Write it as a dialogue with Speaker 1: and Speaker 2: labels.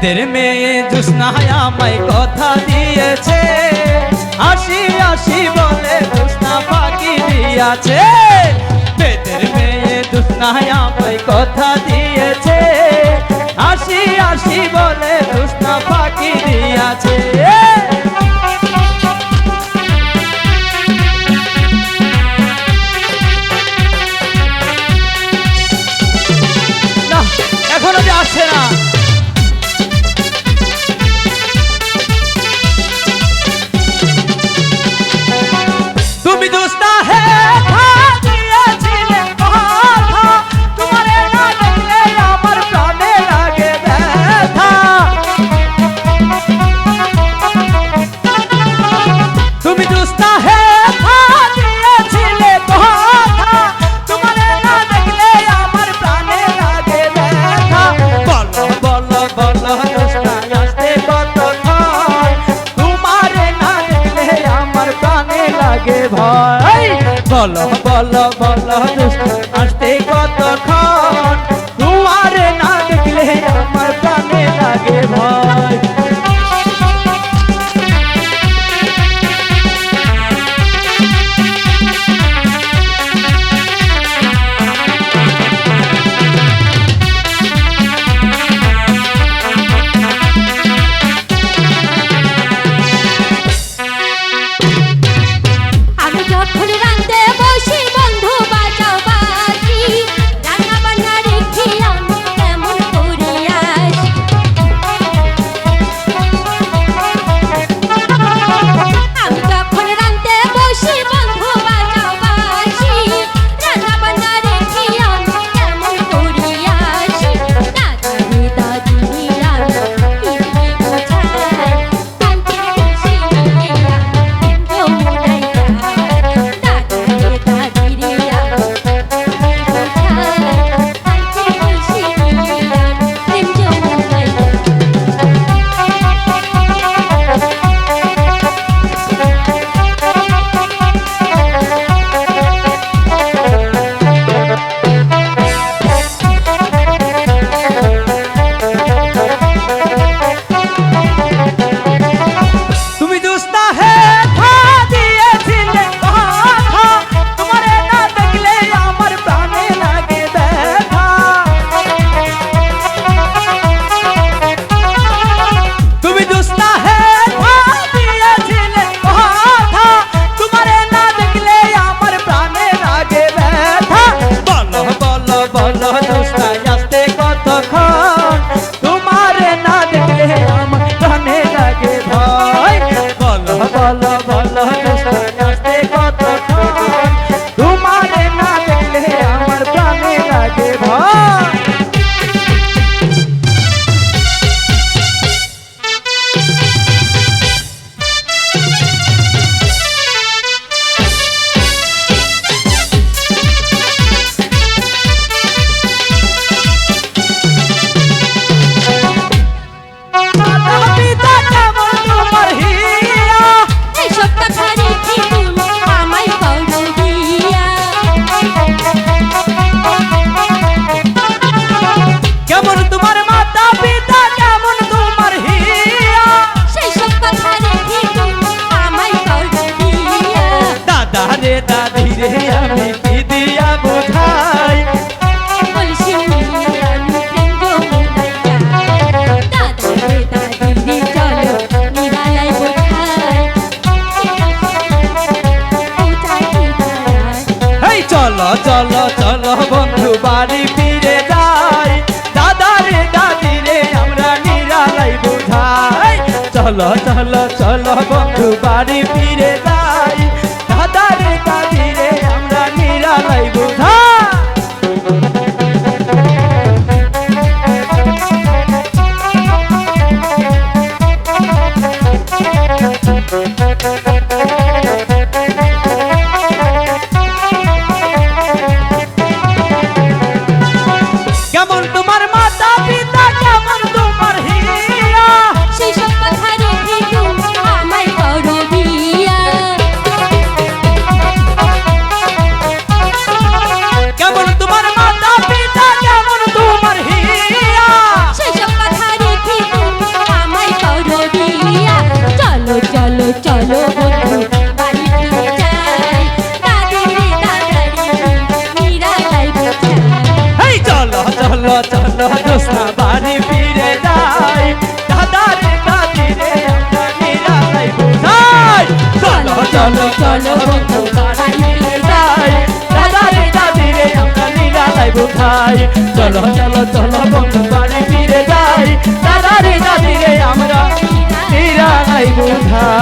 Speaker 1: তোদের মেয়ে জুসনাহায় আমায় কথা দিয়েছে। আসি আসি বলে জুসনা ফাঁকি দিয়াছে। তোদের মেয়ে জুসনাহায় আমায় কথা দিয়েছে। আসি আসি বলে জুসনা ফাঁকি দিয়াছে। বলো বলো বলো আসতে
Speaker 2: কত খা? চলো
Speaker 1: চলো চলো বন্ধু, বাড়ি ফিরে যাই। দাদারে দাদিরে আমরা নিরালাই বুঝাই। চলো চলো চলো বন্ধু, বাড়ি ফিরে যাই চলো বন্ধু বাড়ি ফিরে যাই দাদারে দাদিরে আমরা নিরালাই বুঝাই। চলো চলো চলো বন্ধু বাড়ি ফিরে যাই দাদা রে দাদি রে আমরা নিরালাই বুঝাই।